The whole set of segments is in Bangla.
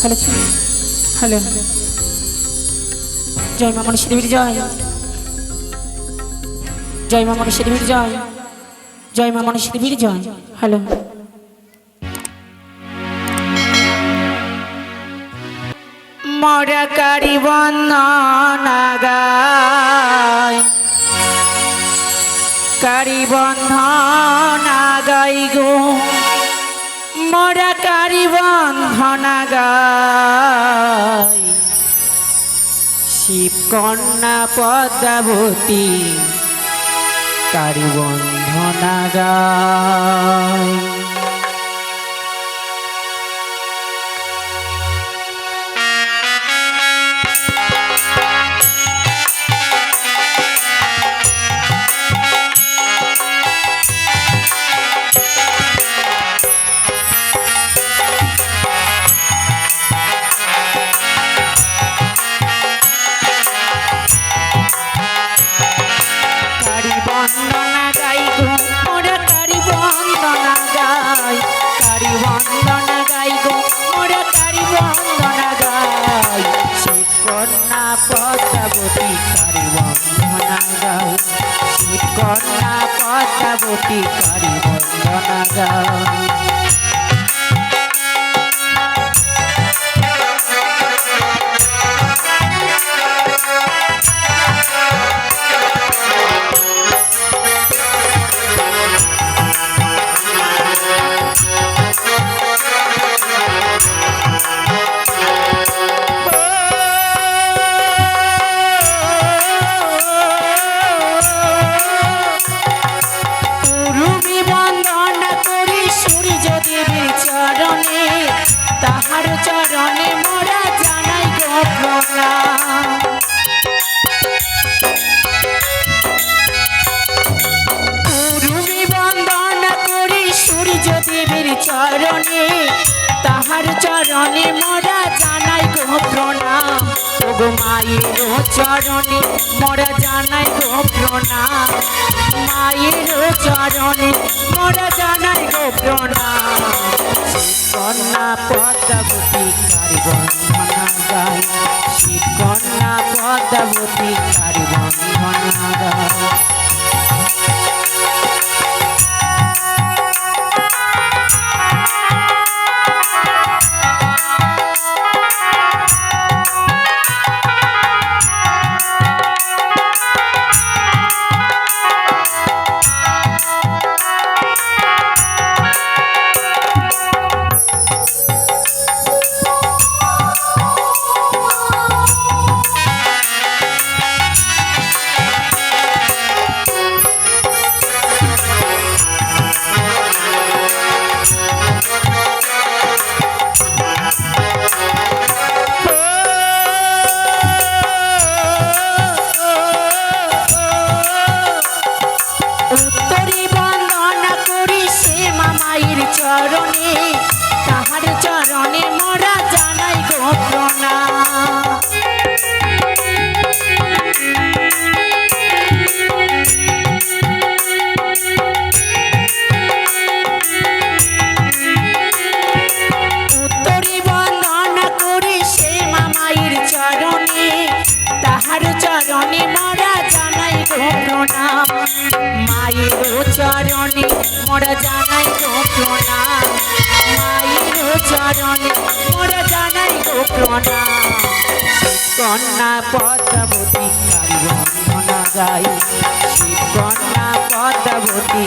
হ্যালো হ্যালো জয় মা মনীষী দেবীর জয়। জয় মা মনীষী দেবীর জয়। জয় মা মনীষী দেবীর জয়। হ্যালো মরা কারি বন্ধনাগায় কারি বন্ধনাগাই গো। মরা কারি বন্ধনাগায় গিবকন্যা পদ্মাবতী কারি বন্ধনাগায় পদ্মাবতী কারি বন্দনা গাই তাহার চরণে মোরা জানাই গো প্রণাম। ওগো মায়ের চরণে মোরা জানাই গো প্রণাম। মায়ের চরণে মোরা জানাই গো প্রণাম। কন্যা পদ্মাবতী কারি বন্ধনা গাই শিব কন্যা পদ্মাবতী কারি বন্ধনা গাই মায়ের চরণে মোরা জানাই গো প্রণাম। মায়ের চরণে মোরা জানাই গো প্রণাম। কন্যা পদ্মাবতী কারি বন্ধনা গাই। কন্যা পদ্মাবতী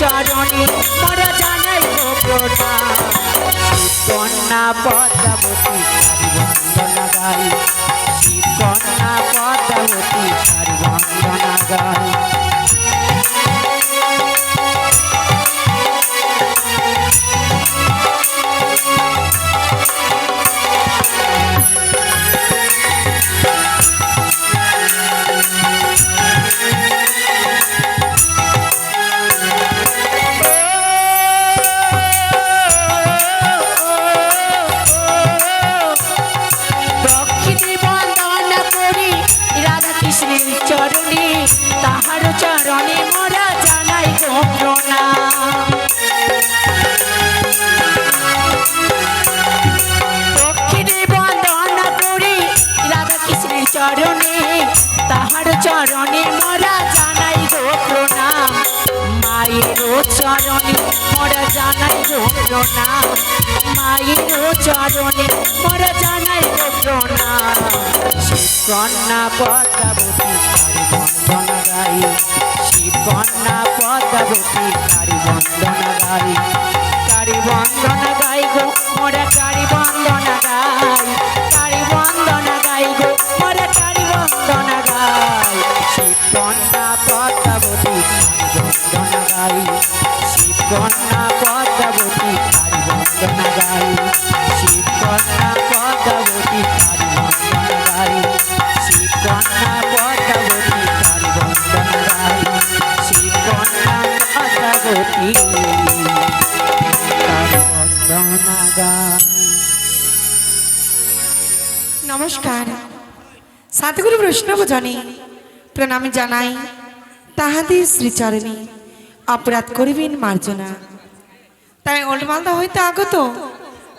চরণে মোর জানাই কন্যা পদ্মাবতী বন্দনা গাই কন্যা পদ্মাবতী বন্দনা গাই জানাই রইল না মায়ের চরণে মোর জানাই রইল না কন্যা পদ্মাবতী কারি বন্দনা গাই শিব কন্যা পদ্মাবতী কারি বন্দনা গাই কারি বন্দনা গাই সাতগুরু বৈষ্ণব জনে প্রণাম জানাই তাহাদের শ্রীচরণে। অপরাধ করিবেন মার্জনা। তাই ওল্ডমালদা হইতে আগত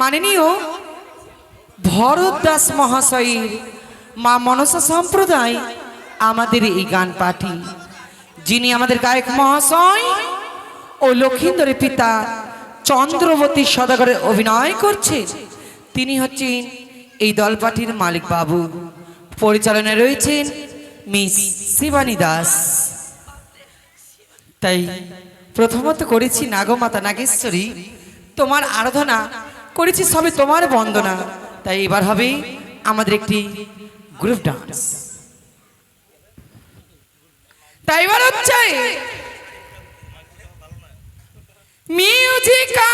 মাননীয় ভরত দাস মহাশয়ের মা মনসা সম্প্রদায় আমাদের এই গান পাঠি। যিনি আমাদের গায়ক মহাশয় ও লক্ষিন্দরের পিতা চন্দ্রবতী সদাগরে অভিনয় করছে, তিনি হচ্ছেন এই দলপাটির মালিক বাবু পরিচালনায় রয়েছেন মিস শিবানী দাস। তাই প্রথমত করেছি নাগমাতা নাগেশ্বরী। তোমার আরাধনা করেছি সবে তোমার বন্দনা। তাই এবার হবে আমাদের একটি গ্রুপ ডান্স তাই এবার হচ্ছে মিউজিকা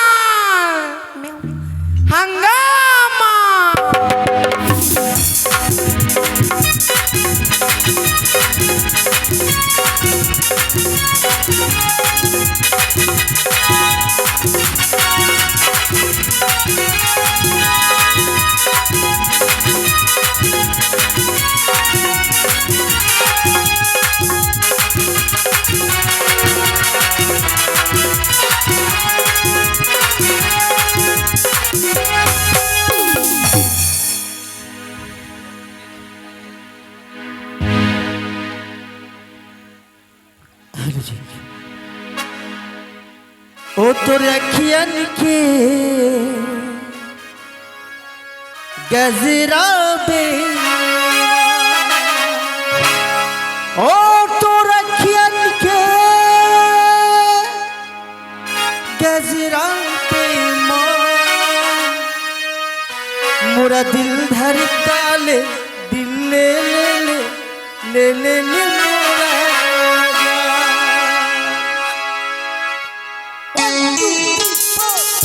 তোর আখিয়ানকে গজরাবে ও তোর আখিয়ানকে গজরাবে মোরা দিল ধরতালে দিল লে লে লে লে লে। Oh.